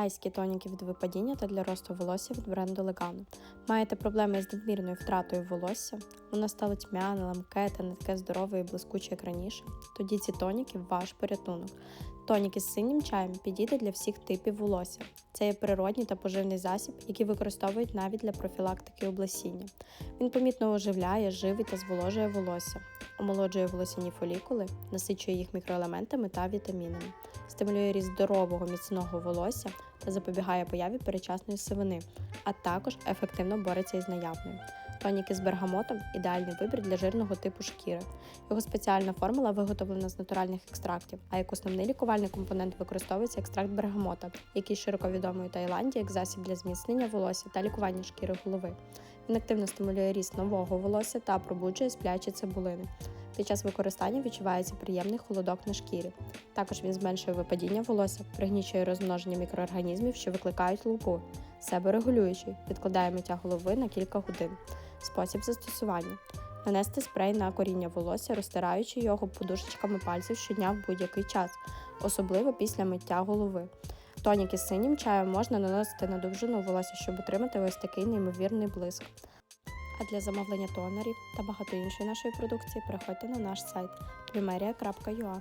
Тайські тоніки від випадіння та для росту волосся від бренду Legano. Маєте проблеми з надмірною втратою волосся? Воно стало тьмяне, ламке та не таке здорове і блискуче, як раніше. Тоді ці тоніки ваш порятунок. Тоніки з синім чаєм підійде для всіх типів волосся. Це є природній та поживний засіб, який використовують навіть для профілактики облесіння. Він помітно оживляє, живить та зволожує волосся, омолоджує волосяні фолікули, насичує їх мікроелементами та вітамінами, стимулює ріст здорового міцного волосся та запобігає появі перечасної сивини, а також ефективно бореться із наявною. Тоніки з бергамотом ідеальний вибір для жирного типу шкіри. Його спеціальна формула виготовлена з натуральних екстрактів, а як основний лікувальний компонент використовується екстракт бергамота, який широко відомий у Таїланді як засіб для зміцнення волосся та лікування шкіри голови. Він активно стимулює ріст нового волосся та пробуджує сплячі цибулини. Під час використання відчувається приємний холодок на шкірі. Також він зменшує випадіння волосся, пригнічує розмноження мікроорганізмів, що викликають лупу, себорегулюючий, відкладає миття голови на кілька годин. Спосіб застосування. Нанести спрей на коріння волосся, розтираючи його подушечками пальців щодня в будь-який час, особливо після миття голови. Тоніки з синім чаєм можна наносити на довжину волосся, щоб отримати ось такий неймовірний блиск. А для замовлення тонерів та багато іншої нашої продукції переходьте на наш сайт primeria.ua.